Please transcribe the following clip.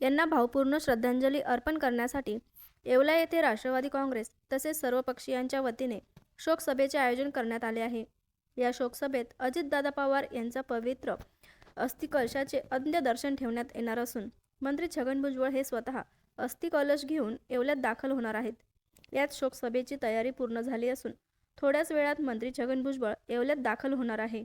यांना भावपूर्ण श्रद्धांजली अर्पण करण्यासाठी येवला येथे राष्ट्रवादी काँग्रेस तसेच सर्व पक्षीयांच्या वतीने शोकसभेचे आयोजन करण्यात आले आहे. या शोकसभेत अजितदादा पवार यांचा पवित्र अस्थिकलशाचे अंत्यदर्शन ठेवण्यात येणार असून मंत्री छगन भुजबळ हे स्वतः अस्थिकलश घेऊन येवल्यात दाखल होणार आहेत. यात शोकसभेची तयारी पूर्ण झाली असून थोड्याच वेळात मंत्री छगन भुजबळ येवल्यात दाखल होणार आहे.